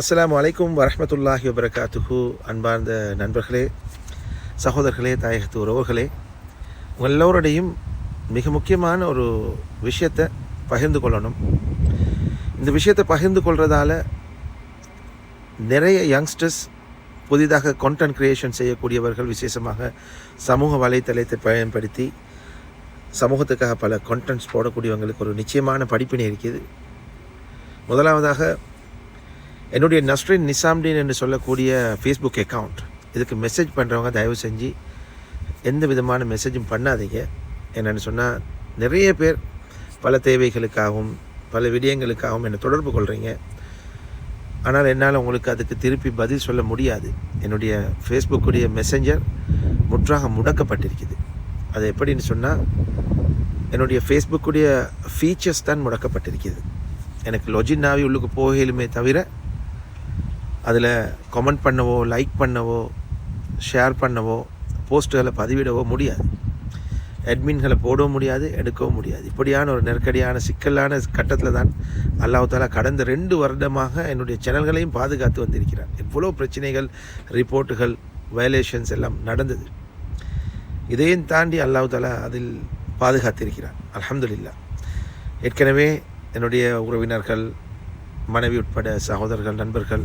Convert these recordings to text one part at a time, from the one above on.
அஸ்லாம் அலைக்கும் வரமத்துல்லாஹி வபரகாத்துஹு. அன்பார்ந்த நண்பர்களே சகோதரர்களே தாயகத்து உறவுகளே உங்கள் எல்லோருடையும் மிக முக்கியமான ஒரு விஷயத்தை பகிர்ந்து கொள்ளணும். இந்த விஷயத்தை பகிர்ந்து கொள்கிறதால நிறைய யங்ஸ்டர்ஸ் புதிதாக கண்டென்ட் க்ரியேஷன் செய்யக்கூடியவர்கள் விசேஷமாக சமூக வலைத்தளத்தை பயன்படுத்தி சமூகத்துக்காக பல கண்டென்ட்ஸ் போடக்கூடியவங்களுக்கு ஒரு நிச்சயமான படிப்பினை இருக்குது. முதலாவதாக என்னுடைய நஸ்ரின் நிசாம்டின் என்று சொல்லக்கூடிய ஃபேஸ்புக் அக்கௌண்ட் இதுக்கு மெசேஜ் பண்ணுறவங்க தயவு செஞ்சு எந்த விதமான மெசேஜும் பண்ணாதீங்க. என்னென்னு சொன்னால் நிறைய பேர் பல தேவைகளுக்காகவும் பல விடயங்களுக்காகவும் என்னை தொடர்பு கொள்கிறீங்க ஆனால் என்னால் உங்களுக்கு அதுக்கு திருப்பி பதில் சொல்ல முடியாது. என்னுடைய ஃபேஸ்புக்குடைய மெசஞ்சர் முற்றாக முடக்கப்பட்டிருக்குது. அது எப்படின்னு சொன்னால் என்னுடைய ஃபேஸ்புக்குடைய ஃபீச்சர்ஸ் தான் முடக்கப்பட்டிருக்குது. எனக்கு லொஜின் நாவி உள்ளுக்கு போகலுமே தவிர அதில் கமெண்ட் பண்ணவோ லைக் பண்ணவோ ஷேர் பண்ணவோ போஸ்ட்டுகளை பதிவிடவோ முடியாது. அட்மின்களை போடவும் முடியாது எடுக்கவும் முடியாது. இப்படியான ஒரு நெருக்கடியான சிக்கலான கட்டத்தில் தான் அல்லாஹாலா கடந்த ரெண்டு வருடமாக என்னுடைய சேனல்களையும் பாதுகாத்து வந்திருக்கிறார் எவ்வளோ பிரச்சனைகள் ரிப்போர்ட்டுகள் வயலேஷன்ஸ் எல்லாம் நடந்தது. இதையும் தாண்டி அல்லாஹாலா அதில் பாதுகாத்திருக்கிறார் அலமதுல்லா ஏற்கனவே என்னுடைய உறவினர்கள் மனைவி உட்பட சகோதரர்கள் நண்பர்கள்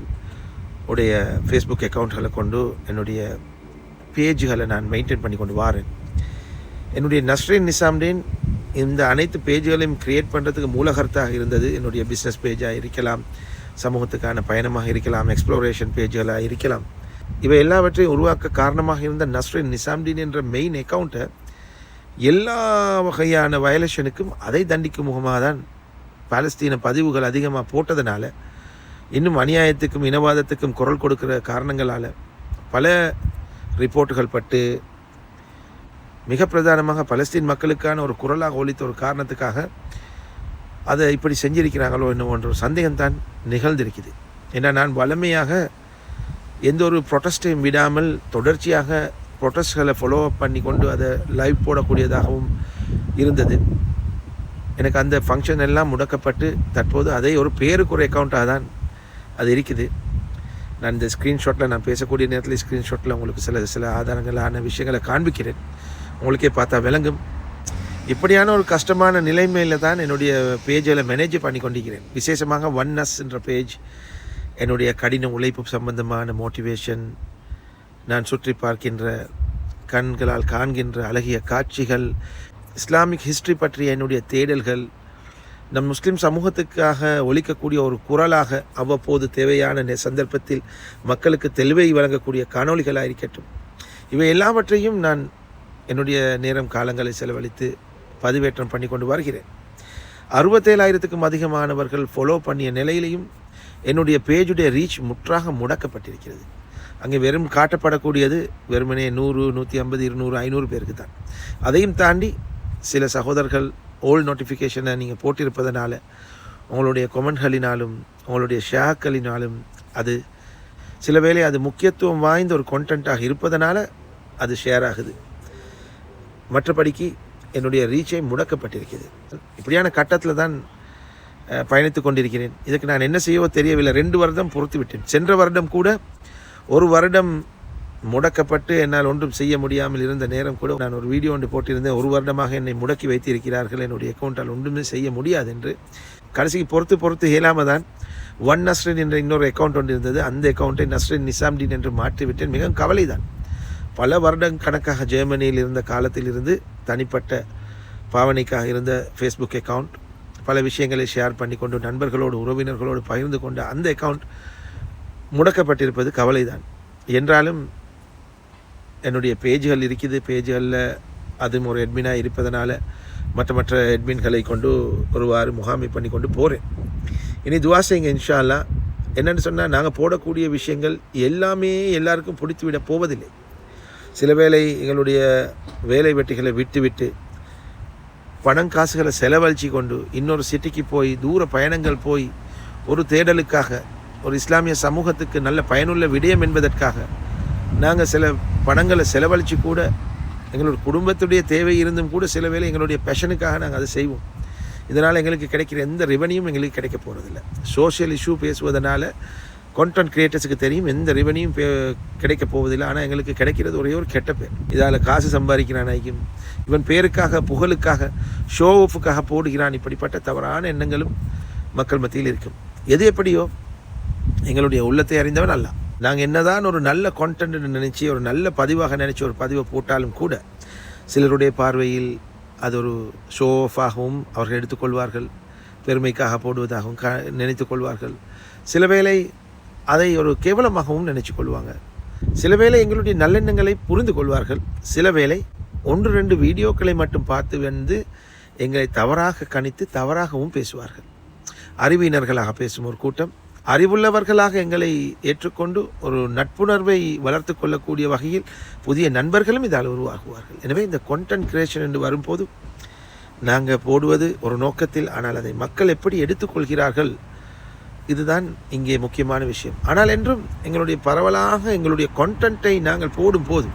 உடைய ஃபேஸ்புக் அக்கௌண்ட்களை கொண்டு என்னுடைய பேஜுகளை நான் மெயின்டைன் பண்ணி கொண்டு வாரேன். என்னுடைய நஸ்ரீன் நிசாம்டீன் இந்த அனைத்து பேஜுகளையும் கிரியேட் பண்ணுறதுக்கு மூலகர்த்தாக இருந்தது. என்னுடைய பிஸ்னஸ் பேஜாக இருக்கலாம் சமூகத்துக்கான பயணமாக இருக்கலாம் எக்ஸ்ப்ளோரேஷன் பேஜுகளாக இருக்கலாம். இவை எல்லாவற்றையும் உருவாக்க காரணமாக இருந்த நஸ்ரீன் நிசாம்டீன் என்ற மெயின் அக்கௌண்ட்டை எல்லா வகையான வயலேஷனுக்கும் அதை தண்டிக்கும் முகமாக தான் பாலஸ்தீன பதிவுகள் அதிகமாக போட்டதுனால இன்னும் அநியாயத்துக்கும் இனவாதத்துக்கும் குரல் கொடுக்கிற காரணங்களால் பல ரிப்போர்ட்டுகள் பட்டு மிக பிரதானமாக பலஸ்தீன் மக்களுக்கான ஒரு குரலாக ஒலித்த ஒரு காரணத்துக்காக அதை இப்படி செஞ்சிருக்கிறாங்களோ என்னவோ என்ற ஒரு சந்தேகம்தான் நிகழ்ந்திருக்குது. ஏன்னா நான் வலிமையாக எந்த ஒரு ப்ரொட்டஸ்டையும் விடாமல் தொடர்ச்சியாக ப்ரொட்டஸ்ட்களை ஃபாலோ அப் பண்ணி கொண்டு அதை லைவ் போடக்கூடியதாகவும் இருந்தது. எனக்கு அந்த ஃபங்க்ஷன் எல்லாம் முடக்கப்பட்டு தற்போது அதை ஒரு பேருக்கு ஒரு அக்கௌண்ட்டாக தான் அது இருக்குது. நான் இந்த ஸ்க்ரீன்ஷாட்டில் நான் பேசக்கூடிய நேரத்தில் ஸ்க்ரீன்ஷாட்டில் உங்களுக்கு சில சில ஆதாரங்களான விஷயங்களை காண்பிக்கிறேன். உங்களுக்கே பார்த்தா விளங்கும். இப்படியான ஒரு கஷ்டமான நிலைமையில் தான் என்னுடைய பேஜில் மேனேஜ் பண்ணி கொண்டிருக்கிறேன். விசேஷமாக ஒன் என்ற பேஜ் என்னுடைய கடின உழைப்பு சம்பந்தமான மோட்டிவேஷன் நான் சுற்றி பார்க்கின்ற கண்களால் காண்கின்ற அழகிய காட்சிகள் இஸ்லாமிக் ஹிஸ்ட்ரி பற்றிய என்னுடைய தேடல்கள் நம் முஸ்லிம் சமூகத்துக்காக ஒழிக்கக்கூடிய ஒரு குரலாக அவ்வப்போது தேவையான நெ- சந்தர்ப்பத்தில் மக்களுக்கு தெளிவை வழங்கக்கூடிய காணொளிகளாக இருக்கட்டும். இவை எல்லாவற்றையும் நான் என்னுடைய நேரம் காலங்களை செலவழித்து பதிவேற்றம் பண்ணி கொண்டு வருகிறேன். அறுபத்தேழாயிரத்துக்கும் அதிகமானவர்கள் ஃபாலோ பண்ணிய நிலையிலையும் என்னுடைய பேஜுடைய ரீச் முற்றாக முடக்கப்பட்டிருக்கிறது. அங்கே வெறும் காட்டப்படக்கூடியது வெறுமனே நூறு நூற்றி ஐம்பது இருநூறு ஐநூறு பேருக்கு தான். அதையும் தாண்டி சில சகோதரர்கள் ஓல்டு நோட்டிஃபிகேஷனை நீங்கள் போட்டிருப்பதனால உங்களுடைய கொமெண்ட்களினாலும் உங்களுடைய ஷேக்களினாலும் அது சில வேளை அது முக்கியத்துவம் வாய்ந்த ஒரு கொண்டென்ட்டாக இருப்பதனால அது ஷேர் ஆகுது. மற்றபடிக்கு என்னுடைய ரீச்சை முடக்கப்பட்டிருக்கிறது. இப்படியான கட்டத்தில் தான் பயணித்து பயணித்துக் கொண்டிருக்கிறேன். இதுக்கு நான் என்ன செய்யவோ தெரியவில்லை. ரெண்டு வருடம் பொறுத்து விட்டேன் சென்ற வருடம் கூட ஒரு வருடம் முடக்கப்பட்டு என்னால் ஒன்றும் செய்ய முடியாமல் இருந்த நேரம் கூட நான் ஒரு வீடியோ ஒன்று போட்டிருந்தேன். ஒரு வருடமாக என்னை முடக்கி வைத்திருக்கிறார்கள். என்னுடைய அக்கௌண்ட்டால் ஒன்றுமே செய்ய முடியாது என்று. கடைசிக்கு பொறுத்து பொறுத்து இயலாமல் தான் ஒன் நஸ்ரின் என்ற இன்னொரு அக்கௌண்ட் ஒன்று இருந்தது. அந்த அக்கௌண்ட்டை நஸ்ரின் நிசாம்டின் என்று மாற்றிவிட்டேன். மிகவும் கவலைதான். பல வருடம் கணக்காக ஜெர்மனியில் இருந்த காலத்தில் இருந்து தனிப்பட்ட பாவனைக்காக இருந்த ஃபேஸ்புக் அக்கவுண்ட் பல விஷயங்களை ஷேர் பண்ணி கொண்டு நண்பர்களோடு உறவினர்களோடு பகிர்ந்து கொண்ட அந்த அக்கௌண்ட் முடக்கப்பட்டிருப்பது கவலைதான். என்றாலும் என்னுடைய பேஜ்கள் இருக்குது. பேஜ்களில் அதுவும் ஒரு அட்மினாக இருப்பதனால மற்ற மற்ற அட்மின்களை கொண்டு ஒருவாறு முகாமை பண்ணி கொண்டு போகிறேன் இனி துவா செய்யுங்க இன்ஷா என்னென்னு சொன்னால் நாங்கள் போடக்கூடிய விஷயங்கள் எல்லாமே எல்லாருக்கும் பிடித்து விட போவதில்லை. சில வேளை எங்களுடைய வேலை வெட்டிகளை விட்டு விட்டு பணம் காசுகளை செலவழிச்சு கொண்டு இன்னொரு சிட்டிக்கு போய் தூர பயணங்கள் போய் ஒரு தேடலுக்காக ஒரு இஸ்லாமிய சமூகத்துக்கு நல்ல பயனுள்ள விடயம் என்பதற்காக நாங்கள் சில பணங்களை செலவழித்து கூட எங்களுடைய குடும்பத்துடைய தேவை இருந்தும் கூட சில வேளை எங்களுடைய பேஷனுக்காக நாங்கள் அதை செய்வோம். இதனால் எங்களுக்கு கிடைக்கிற எந்த ரெவன்யூம் எங்களுக்கு கிடைக்க போகிறதில்ல சோஷியல் இஷ்யூ பேசுவதனால கண்டென்ட் கிரியேட்டர்ஸுக்கு தெரியும் எந்த ரெவன்யூம் கிடைக்க போவதில்லை. ஆனால் எங்களுக்கு கிடைக்கிறது ஒரே ஒரு கெட்ட பேர். இதால் காசு சம்பாதிக்கிறான் சம்பாதிக்கிறானாயும் இவன் பேருக்காக புகழுக்காக ஷோ ஆஃபுக்காக போடுகிறான். இப்படிப்பட்ட தவறான எண்ணங்களும் மக்கள் மத்தியில் இருக்கும். எது எப்படியோ எங்களுடைய உள்ளத்தை அறிந்தவன் அல்ல நாங்கள் என்னதான் ஒரு நல்ல கான்டென்ட் நினச்சி ஒரு நல்ல பதிவாக நினச்சி ஒரு பதிவை போட்டாலும் கூட சிலருடைய பார்வையில் அது ஒரு ஷோ ஆஃபாகவும் அவர்கள் எடுத்துக்கொள்வார்கள் பெருமைக்காக போடுவதாகவும் க நினைத்து கொள்வார்கள். சில வேளை அதை ஒரு கேவலமாகவும் நினைச்சு கொள்வாங்க. சில வேளை எங்களுடைய நல்லெண்ணங்களை புரிந்து கொள்வார்கள். சில வேளை ஒன்று ரெண்டு வீடியோக்களை மட்டும் பார்த்து வந்து எங்களை தவறாக கணித்து தவறாகவும் பேசுவார்கள். அறிவியினர்களாக பேசும் ஒரு கூட்டம் அறிவுள்ளவர்களாக எங்களை ஏற்றுக்கொண்டு ஒரு நட்புணர்வை வளர்த்து கொள்ளக்கூடிய வகையில் புதிய நண்பர்களும் இதால் உருவாகுவார்கள். எனவே இந்த கொண்டன்ட் கிரியேஷன் என்று வரும்போது நாங்கள் போடுவது ஒரு நோக்கத்தில் ஆனால் அதை மக்கள் எப்படி எடுத்துக்கொள்கிறார்கள் இதுதான் இங்கே முக்கியமான விஷயம். ஆனால் என்றும் எங்களுடைய பரவலாக எங்களுடைய கொண்டன்ட்டை நாங்கள் போடும்போது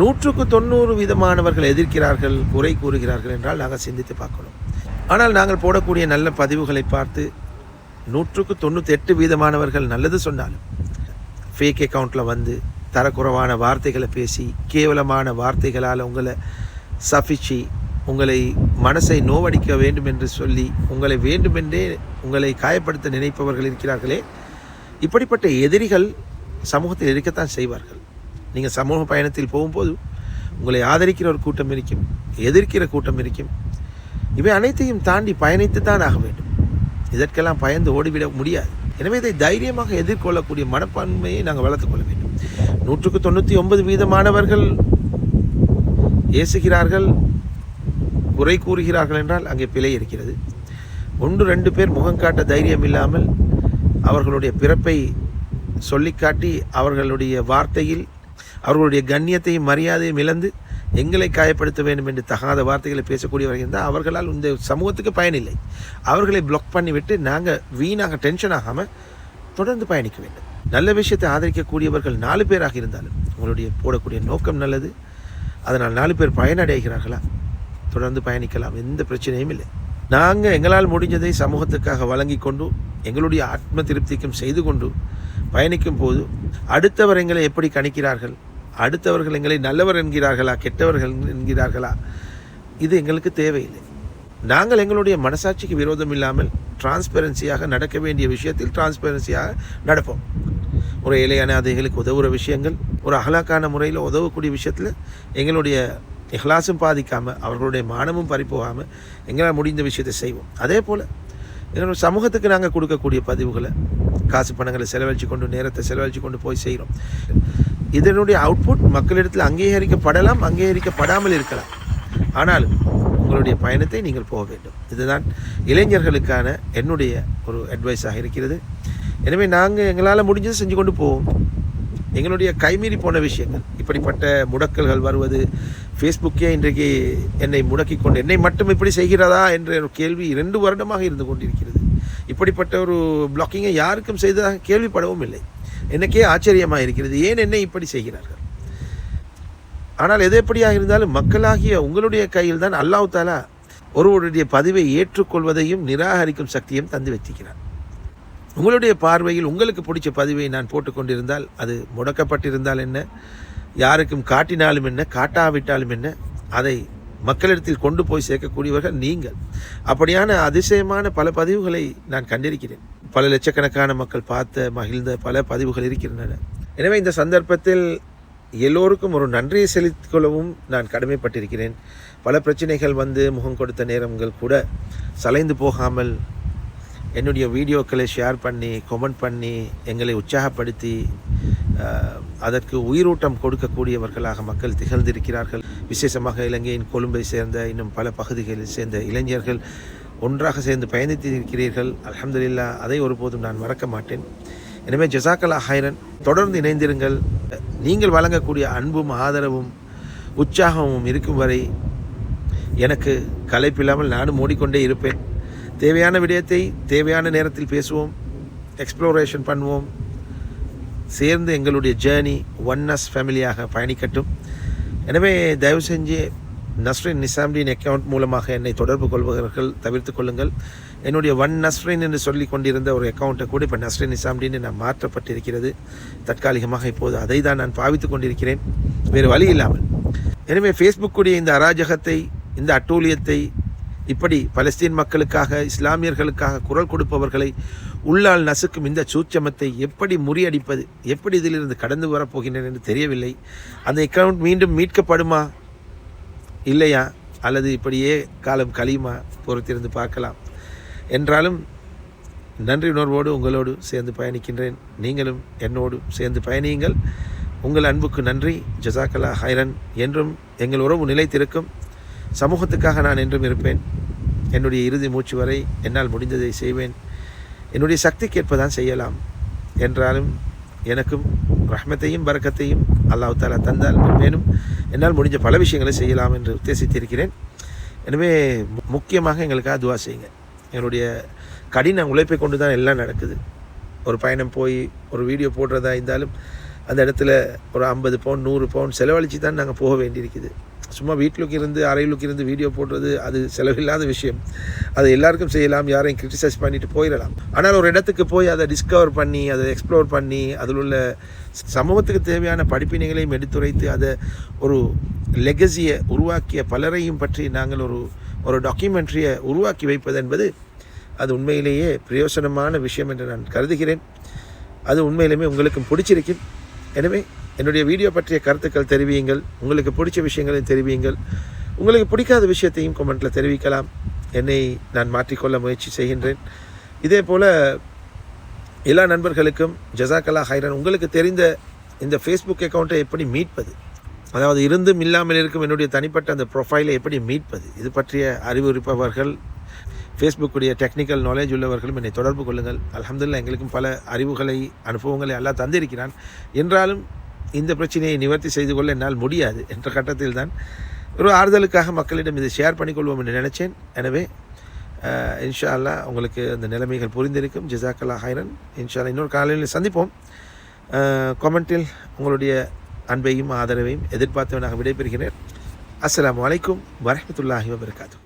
நூற்றுக்கு தொண்ணூறு விதமானவர்கள் எதிர்க்கிறார்கள் குறை கூறுகிறார்கள் என்றால் நாங்கள் சிந்தித்து பார்க்கணும். ஆனால் நாங்கள் போடக்கூடிய நல்ல பதிவுகளை பார்த்து நூற்றுக்கு தொண்ணூற்றி எட்டு வீதமானவர்கள் நல்லது சொன்னாலும் ஃபேக் அக்கௌண்ட்டில் வந்து தரக்குறைவான வார்த்தைகளை பேசி கேவலமான வார்த்தைகளால் உங்களை சஃபிச்சு உங்களை மனசை நோவடிக்க வேண்டும் என்று சொல்லி உங்களை வேண்டுமென்றே உங்களை காயப்படுத்த நினைப்பவர்கள் இருக்கிறார்களே இப்படிப்பட்ட எதிரிகள் சமூகத்தில் இருக்கத்தான் செய்வார்கள். நீங்கள் சமூக பயணத்தில் போகும்போது உங்களை ஆதரிக்கிற ஒரு கூட்டம் இருக்கும் எதிர்க்கிற கூட்டம் இருக்கும். இவை அனைத்தையும் தாண்டி பயணித்து தான் ஆக வேண்டும். இதற்கெல்லாம் பயந்து ஓடிவிட முடியாது. எனவே இதை தைரியமாக எதிர்கொள்ளக்கூடிய மனப்பான்மையை நாங்கள் வளர்த்துக்கொள்ள வேண்டும். நூற்றுக்கு தொண்ணூற்றி ஒன்பது வீதமானவர்கள் ஏசுகிறார்கள் குறை கூறுகிறார்கள் என்றால் அங்கே பிழை இருக்கிறது. ஒன்று ரெண்டு பேர் முகம் காட்ட தைரியம் இல்லாமல் அவர்களுடைய பிறப்பை சொல்லிக்காட்டி அவர்களுடைய வார்த்தையில் அவர்களுடைய கண்ணியத்தையும் மரியாதையும் இழந்து எங்களை காயப்படுத்த வேண்டும் என்று தகாத வார்த்தைகளை பேசக்கூடியவர்கள் இருந்தால் அவர்களால் இந்த சமூகத்துக்கு பயனில்லை. அவர்களை பிளாக் பண்ணிவிட்டு நாங்கள் வீணாக டென்ஷன் ஆகாமல் தொடர்ந்து பயணிக்க வேண்டும். நல்ல விஷயத்தை ஆதரிக்கக்கூடியவர்கள் நாலு பேராக இருந்தாலும் உங்களுடைய போடக்கூடிய நோக்கம் நல்லது. அதனால் நாலு பேர் பயனடைகிறார்களா? தொடர்ந்து பயணிக்கலாம் எந்த பிரச்சனையும் இல்லை. நாங்கள் எங்களால் முடிஞ்சதை சமூகத்துக்காக வழங்கி கொண்டு எங்களுடைய ஆத்ம திருப்திக்கும் செய்து கொண்டு பயணிக்கும் போது அடுத்தவர் எங்களை எப்படி கணிக்கிறார்கள்? அடுத்தவர்கள் எங்களை நல்லவர் என்கிறார்களா கெட்டவர்கள் என்கிறார்களா? இது எங்களுக்கு தேவையில்லை. நாங்கள் எங்களுடைய மனசாட்சிக்கு விரோதம் இல்லாமல் டிரான்ஸ்பெரன்சியாக நடக்க வேண்டிய விஷயத்தில் டிரான்ஸ்பெரன்சியாக நடப்போம். ஒரு ஏழை அனாதைகளுக்கு உதவுகிற விஷயங்கள் ஒரு அகலாக்கான முறையில் உதவக்கூடிய விஷயத்தில் எங்களுடைய இஹ்லாசும் பாதிக்காமல் அவர்களுடைய மானமும் பறிப்போகாமல் எங்களால் முடிந்த விஷயத்தை செய்வோம். அதே போல் எங்களுடைய சமூகத்துக்கு நாங்கள் கொடுக்கக்கூடிய பதிவுகளை காசு பணங்களை செலவழித்து கொண்டு நேரத்தை செலவழித்து கொண்டு போய் செய்கிறோம் இதனுடைய அவுட்புட் மக்களிடத்தில் அங்கீகரிக்கப்படலாம் அங்கீகரிக்கப்படாமல் இருக்கலாம். ஆனாலும் உங்களுடைய பயணத்தை நீங்கள் போக வேண்டும். இதுதான் இளைஞர்களுக்கான என்னுடைய ஒரு அட்வைஸாக இருக்கிறது. எனவே நாங்கள் எங்களால் முடிஞ்சது செஞ்சு கொண்டு போவோம். எங்களுடைய கைமீறி போன விஷயங்கள் இப்படிப்பட்ட முடக்கல்கள் வருவது ஃபேஸ்புக்கே இன்றைக்கு என்னை முடக்கி கொண்டு என்னை மட்டும் இப்படி செய்கிறதா என்ற ஒரு கேள்வி இரண்டு வருடமாக இருந்து கொண்டிருக்கிறது. இப்படிப்பட்ட ஒரு பிளாக்கிங்கை யாருக்கும் செய்ததாக கேள்விப்படவும் இல்லை. எனக்கே ஆச்சரியமாக இருக்கிறது. ஏன் என்னை இப்படி செய்கிறார்கள்? ஆனால் எது எப்படியாக இருந்தாலும் மக்களாகிய உங்களுடைய கையில் தான் அல்லாஹ் தாலா ஒருவருடைய பதிவை ஏற்றுக்கொள்வதையும் நிராகரிக்கும் சக்தியும் தந்து வைத்திருக்கிறார். உங்களுடைய பார்வையில் உங்களுக்கு பிடிச்ச பதிவை நான் போட்டுக்கொண்டிருந்தால் அது முடக்கப்பட்டிருந்தால் என்ன? யாருக்கும் காட்டினாலும் என்ன? காட்டாவிட்டாலும் என்ன? அதை மக்களிடத்தில் கொண்டு போய் சேர்க்கக்கூடியவர்கள் நீங்கள். அப்படியான அதிசயமான பல பதிவுகளை நான் கண்டிருக்கிறேன். பல லட்சக்கணக்கான மக்கள் பார்த்த மகிழ்ந்த பல பதிவுகள் இருக்கின்றன. எனவே இந்த சந்தர்ப்பத்தில் எல்லோருக்கும் ஒரு நன்றியை செலுத்திக் கொள்ளவும் நான் கடமைப்பட்டிருக்கிறேன். பல பிரச்சனைகள் வந்து முகம் கொடுத்த நேரங்கள் கூட சலைந்து போகாமல் என்னுடைய வீடியோக்களை ஷேர் பண்ணி கமெண்ட் பண்ணி எங்களை உற்சாகப்படுத்தி அதற்கு உயிரூட்டம் கொடுக்கக்கூடியவர்களாக மக்கள் திகழ்ந்திருக்கிறார்கள். விசேஷமாக இலங்கையின் கொழும்பை சேர்ந்த இன்னும் பல பகுதிகளில் சேர்ந்த இளைஞர்கள் ஒன்றாக சேர்ந்து பயணித்திருக்கிறீர்கள் அலமதுல்லா அதை ஒருபோதும் நான் மறக்க மாட்டேன். எனவே ஜசாக்கலா ஹைரன் தொடர்ந்து இணைந்திருங்கள். நீங்கள் வழங்கக்கூடிய அன்பும் ஆதரவும் உற்சாகமும் இருக்கும் வரை எனக்கு கலைப்பில்லாமல் நானும் ஓடிக்கொண்டே இருப்பேன். தேவையான விடயத்தை தேவையான நேரத்தில் பேசுவோம் எக்ஸ்ப்ளோரேஷன் பண்ணுவோம். சேர்ந்து எங்களுடைய ஜேர்னி ஒன்னஸ் ஃபேமிலியாக பயணிக்கட்டும். எனவே தயவு செஞ்சு நஸ்ரின் நிசாம்டின் அக்கௌண்ட் மூலமாக என்னை தொடர்பு கொள்பவர்கள் தவிர்த்து கொள்ளுங்கள். என்னுடைய ஒன் நஸ்ரின் என்று சொல்லி கொண்டிருந்த ஒரு அக்கௌண்ட்டை கூட இப்போ நஸ்ரின் நிசாம்டின்னு நான் மாற்றப்பட்டிருக்கிறது. தற்காலிகமாக இப்போது அதை தான் நான் பாவித்து கொண்டிருக்கிறேன். வேறு வழி இல்லாமல். எனவே ஃபேஸ்புக்குடைய இந்த அராஜகத்தை இந்த அட்டூழியத்தை இப்படி பலஸ்தீன் மக்களுக்காக இஸ்லாமியர்களுக்காக குரல் கொடுப்பவர்களை உள்ளால் நசுக்கும் இந்த சூட்சமத்தை எப்படி முறியடிப்பது எப்படி இதிலிருந்து கடந்து வரப்போகின்றன என்று தெரியவில்லை. அந்த அக்கவுண்ட் மீண்டும் மீட்கப்படுமா? இல்லையா? அல்லது இப்படியே காலம் கழியுமா? பொறுத்திருந்து பார்க்கலாம். என்றாலும் நன்றி உணர்வோடு உங்களோடு சேர்ந்து பயணிக்கின்றேன். நீங்களும் என்னோடு சேர்ந்து பயணியுங்கள். உங்கள் அன்புக்கு நன்றி. ஜசாக்கலா ஹைரன். என்றும் எங்கள் உறவு நிலைத்திருக்கும். சமூகத்துக்காக நான் என்றும் இருப்பேன். என்னுடைய இறுதி மூச்சு வரை என்னால் முடிந்ததை செய்வேன். என்னுடைய சக்திக்கேற்ப தான் செய்யலாம். என்றாலும் எனக்கும் ரஹ்மத்தையும் பறக்கத்தையும் அல்லாஹ் தாலா தந்தால் மேலும் என்னால் முடிஞ்ச பல விஷயங்களை செய்யலாம் என்று உத்தேசித்திருக்கிறேன். எனவே முக்கியமாக எங்களுக்காக துவா செய்யுங்க. எங்களுடைய கடின உழைப்பை கொண்டு தான் எல்லாம் நடக்குது. ஒரு பயணம் போய் ஒரு வீடியோ போடுறதா இருந்தாலும் அந்த இடத்துல ஒரு ஐம்பது பவுன் நூறு பவுன் செலவழித்து தான் நாங்கள் போக வேண்டியிருக்குது. சும்மா வீட்டிலுக்கு இருந்து அறையிலுக்கு இருந்து வீடியோ போடுறது அது செலவில்லாத விஷயம். அது எல்லாருக்கும் செய்யலாம் யாரையும் கிரிட்டிசைஸ் பண்ணிட்டு போயிடலாம். ஆனால் ஒரு இடத்துக்கு போய் அதை டிஸ்கவர் பண்ணி அதை எக்ஸ்ப்ளோர் பண்ணி அதில் உள்ள சமூகத்துக்கு தேவையான படிப்பினைகளையும் எடுத்துரைத்து அதை ஒரு லெகசியை உருவாக்கிய பலரையும் பற்றி நாங்கள் ஒரு ஒரு டாக்குமெண்ட்ரியை உருவாக்கி வைப்பது என்பது அது உண்மையிலேயே பிரயோசனமான விஷயம் என்று நான் கருதுகிறேன். அது உண்மையிலுமே உங்களுக்கும் பிடிச்சிருக்கும். எனவே என்னுடைய வீடியோ பற்றிய கருத்துக்கள் தெரிவியுங்கள். உங்களுக்கு பிடிச்ச விஷயங்களையும் தெரிவியுங்கள். உங்களுக்கு பிடிக்காத விஷயத்தையும் கமெண்ட்டில் தெரிவிக்கலாம். என்னை நான் மாற்றிக்கொள்ள முயற்சி செய்கின்றேன். இதே போல் எல்லா நண்பர்களுக்கும் ஜசாக்கலா ஹைரன் உங்களுக்கு தெரிந்த இந்த ஃபேஸ்புக் அக்கௌண்ட்டை எப்படி மீட்பது? அதாவது இருந்தும் இல்லாமல் இருக்கும் என்னுடைய தனிப்பட்ட அந்த ப்ரொஃபைலை எப்படி மீட்பது? இது பற்றிய அறிவுறுப்பவர்கள் ஃபேஸ்புக்குடைய டெக்னிக்கல் நாலேஜ் உள்ளவர்களும் என்னை தொடர்பு கொள்ளுங்கள். அலமதுல்லா எங்களுக்கும் பல அறிவுகளை அனுபவங்களை எல்லாம் தந்திருக்கிறான். என்றாலும் இந்த பிரச்சனையை நிவர்த்தி செய்து கொள்ள என்னால் முடியாது என்ற கட்டத்தில் தான் ஒரு ஆறுதலுக்காக மக்களிடம் இதை ஷேர் பண்ணிக்கொள்வோம் என்று நினைச்சேன். எனவே இன்ஷா அல்லாஹ் உங்களுக்கு அந்த நிலைமைகள் புரிந்திருக்கும். ஜிசாக்கல்லா ஹைரன் இன்ஷா அல்லா இன்னொரு காலையில் சந்திப்போம். கமெண்டில் உங்களுடைய அன்பையும் ஆதரவையும் எதிர்பார்த்தவனாக விடைபெறுகிறேன். அஸ்லாம் அலைக்கும் வரமத்துல்லாஹி வபர்காத்தூ